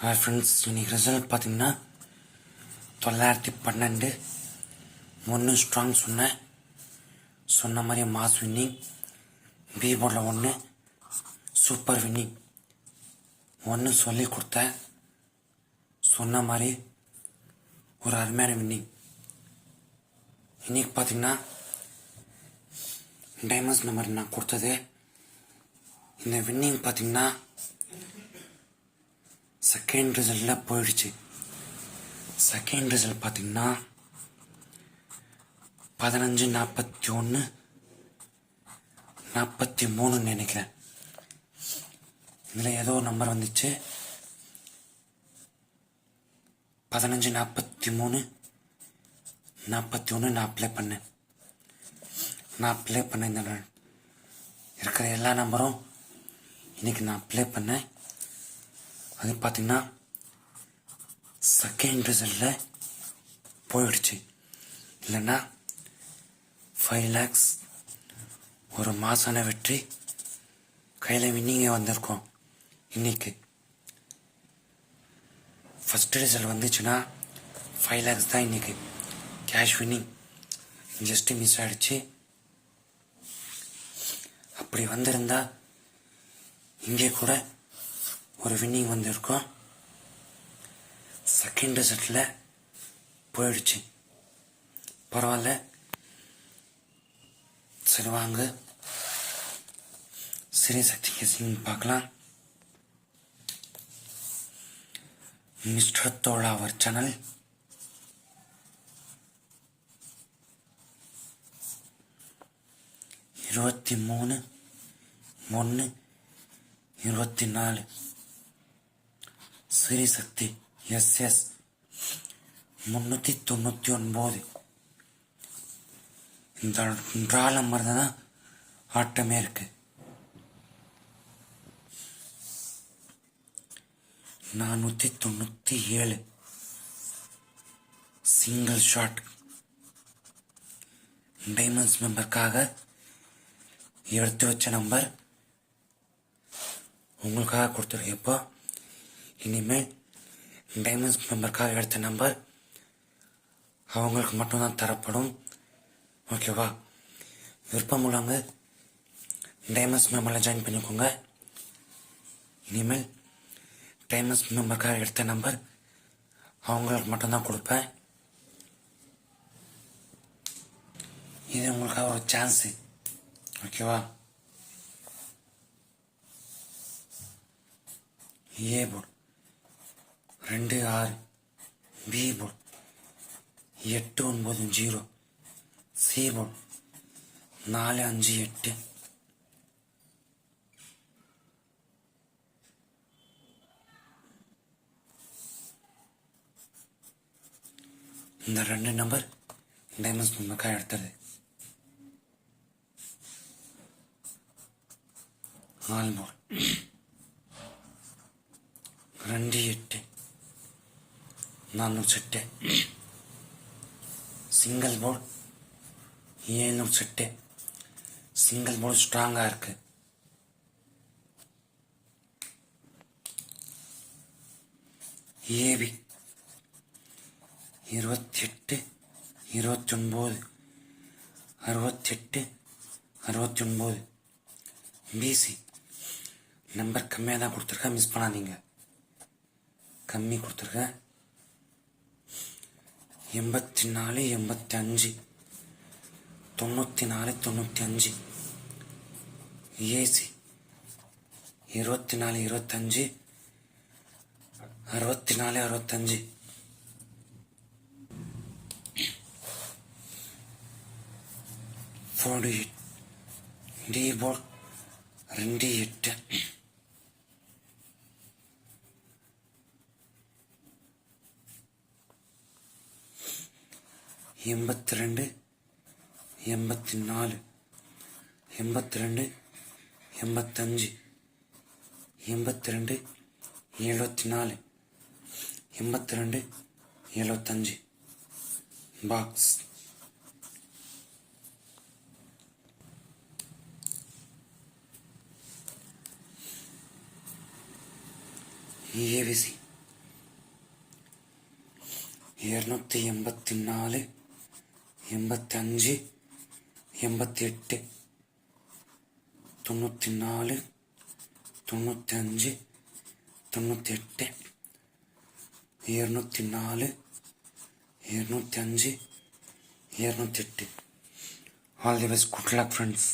Hi friends இன்னைக்கு result பார்த்தீங்கன்னா தொள்ளாயிரத்தி பன்னெண்டு. ஒன்று ஸ்ட்ராங் சொன்னேன். சொன்ன மாதிரி மாஸ் வின்னிங் பி போர்டில் ஒன்று சூப்பர் வின்னிங் ஒன்று சொல்லி கொடுத்தேன். சொன்ன மாதிரி ஒரு அருமையான வின்னிங் இன்றைக்கி பார்த்தீங்கன்னா டைமண்ட்ஸ் நம்பர் நான் கொடுத்தது. இந்த வின்னிங் பார்த்தீங்கன்னா செகண்ட் ரிசல்ட்டில் போயிடுச்சு. செகண்ட் ரிசல்ட் பார்த்தீங்கன்னா பதினஞ்சு நாற்பத்தி ஒன்று நாற்பத்தி மூணுன்னு நினைக்கிறேன். இதில் ஏதோ நம்பர் வந்துச்சு. பதினஞ்சு நாற்பத்தி மூணு நாற்பத்தி ஒன்று நான் அப்ளை பண்ணேன். நான் அப்ளை பண்ணேன் இந்த ந- இருக்கிற எல்லா நம்பரும் இன்றைக்கி நான் அப்ளை பண்ணேன். அது பார்த்தீங்கன்னா செகண்ட் ரிசல்ட்டில் போயிடுச்சு. இல்லைன்னா ஃபைவ் லேக்ஸ் ஒரு மாசான வெற்றி கையில் வின்னிங்க வந்திருக்கோம் இன்னைக்கு. ஃபஸ்ட் ரிசல்ட் வந்துச்சுன்னா ஃபைவ் லேக்ஸ் தான் இன்னைக்கு. கேஷ் வின்னிங் ஜஸ்ட்டு மிஸ் ஆகிடுச்சு அப்படி வந்திருந்தா இங்கே கூட ஒரு வின்னிங் வந்திருக்கும் செகண்ட் ரிசல்ட்டில் போயிடுச்சு. பரவாயில்ல. சரி வாங்க. சிறிய சக்தி கேசிங் பார்க்கலாம். மிஸ்டர் தோழா அவர் சேனல் இருபத்தி மூணு ஒன்று இருபத்தி நாலு. சரி சக்தி எஸ் எஸ் முந்நூற்றி தொண்ணூற்றி ஒன்பது. இந்த ட்ரா நம்பர் தான் ஆட்டமே இருக்கு. நானூற்றி தொண்ணூற்றி ஏழு. சிங்கிள் ஷாட் டைமண்ட்ஸ் மெம்பருக்காக எடுத்து வச்ச நம்பர் உங்களுக்காக கொடுத்துருக்கேன். இப்போ இனிமேல் டைமண்ட்ஸ் மெம்பருக்காக எடுத்த நம்பர் அவங்களுக்கு மட்டும்தான் தரப்படும். ஓகேவா விருப்பம் உள்ளவங்க டைமண்ட்ஸ் மெம்பரில் ஜாயின் பண்ணிக்கோங்க. இனிமேல் டைமண்ட்ஸ் மெம்பருக்காக எடுத்த நம்பர் அவங்களுக்கு மட்டும்தான் கொடுப்பேன். இது உங்களுக்காக ஒரு சான்ஸு ஓகேவா ஏ போர்டு ரெண்டு ஆறு பி போர்டு எட்டு ஒன்பது ஜீரோ சி போர்டு நாலு அஞ்சு எட்டு. இந்த ரெண்டு நம்பர் டைமண்ட்ஸ் நமக்காக எடுத்தது நாலு ரெண்டு எட்டு. நானூறு செட்டு. சிங்கிள் போர்டு ஏழ்நூறு செட்டு. சிங்கிள் போர்டு ஸ்ட்ராங்காக இருக்கு. ஏபி இருபத்தி எட்டு இருபத்தி ஒன்பது அறுபத்தெட்டு அறுபத்தி ஒன்பது பிசி நம்பர் கம்மியாக தான் கொடுத்துருக்கேன் மிஸ் பண்ணாதீங்க. கம்மி கொடுத்துருக்கேன். எண்பத்தி நாலு எண்பத்தி அஞ்சு தொண்ணூற்றி நாலு தொண்ணூற்றி அஞ்சு ஏசி இருபத்தி நாலு இருபத்தஞ்சு. அறுபத்தி நாலு அறுபத்தஞ்சு. ஃபோர்டு எயிட் டி போர்ட் ரெண்டு எட்டு. எண்பத்தி ரெண்டு எண்பத்தி நாலு எண்பத்தி ரெண்டு எண்பத்தஞ்சு எண்பத்தி ரெண்டு எழுபத்தி நாலு எண்பத்தி ரெண்டு எழுபத்தஞ்சு பாக்ஸ் ஏவிசி இரநூத்தி எண்பத்தி நாலு எண்பத்தஞ்சு எண்பத்தி எட்டு தொண்ணூற்றி நாலு தொண்ணூத்தஞ்சு தொண்ணூற்றி எட்டு இரநூத்தி நாலு இரநூத்தி அஞ்சு இரநூத்தி எட்டு all the best good luck friends